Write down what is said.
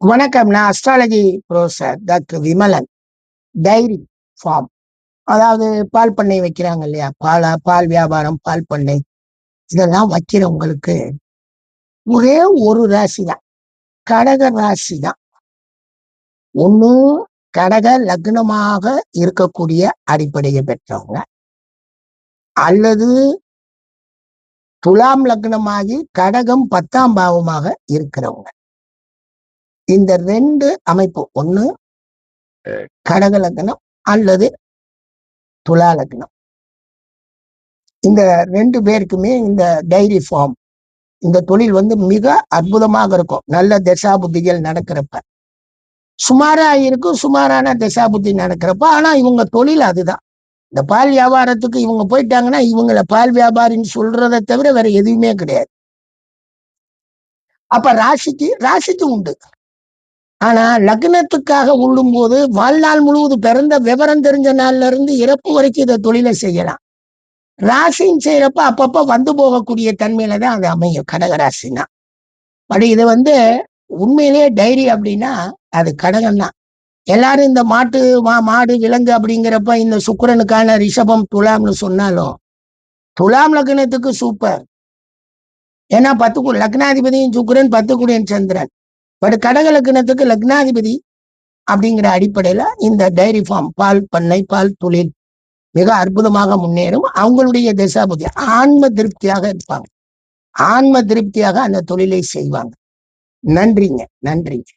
வணக்கம் நான் astrology professor doctor Vimalan. Dairy farm அதாவது பால் பண்ணை வைக்கிறாங்க இல்லையா? பாலா பால் வியாபாரம் பால் பண்ணை. இதெல்லாம் வைக்கிறவங்களுக்கு ஒரே ஒரு ராசி தான் கடக ராசி தான் ஒண்ணு கடக லக்னமாக இருக்கக்கூடிய அடிப்படையை பெற்றவங்க. அல்லது துலாம் லக்னமாகி கடகம் பத்தாம் பாவமாக இருக்கிறவங்க. இந்த ரெண்டு அமைப்பு ஒண்ணு கடக லக்னம் அல்லது துலா லக்னம் இந்த ரெண்டு பேருக்குமே இந்த டைரி ஃபார்ம் இந்த தொழில் வந்து மிக அற்புதமாக இருக்கும். நல்ல தசாபுத்திகள் நடக்கிறப்ப. சுமாரா இருக்கும் சுமாரான தசாபுத்தி நடக்கிறப்ப ஆனா இவங்க தொழில் அதுதான். இந்த பால் வியாபாரத்துக்கு இவங்க போயிட்டாங்கன்னா இவங்கள பால் வியாபாரின்னு சொல்றதை தவிர வேற எதுவுமே கிடையாது. அப்ப ராசிக்கு ராசிக்கு உண்டு. ஆனா லக்னத்துக்காக உள்ளும் போது வாழ்நாள் முழுவதும் பிறந்த விவரம் தெரிஞ்ச நாள்ல இருந்து இறப்பு வரைக்கும் இதை தொழிலை செய்யலாம். ராசின்னு செய்யறப்ப அப்பப்ப வந்து போகக்கூடிய தன்மையில தான் அது அமையும். கடகராசினா. பட் இது வந்து உண்மையிலேயே டைரி அப்படின்னா அது கடகம் தான். எல்லாரும் இந்த மாட்டு மா மாடு விலங்கு அப்படிங்கிறப்ப இந்த சுக்கரனுக்கான ரிஷபம் துலாம்னு சொன்னாலும் துலாம் லக்னத்துக்கு சூப்பர் ஏன்னா பத்து லக்னாதிபதியும் சுக்கரன் பத்து குடியன் சந்திரன். பட் கடக லக்னத்துக்கு லக்னாதிபதி அப்படிங்கிற அடிப்படையில இந்த டைரி ஃபார்ம் பால் பண்ணை பால் தொழில் மிக அற்புதமாக முன்னேறும். அவங்களுடைய தசாபுதி ஆன்ம திருப்தியாக இருப்பாங்க. ஆன்ம திருப்தியாக அந்த தொழிலை செய்வாங்க. நன்றிங்க. நன்றிங்க.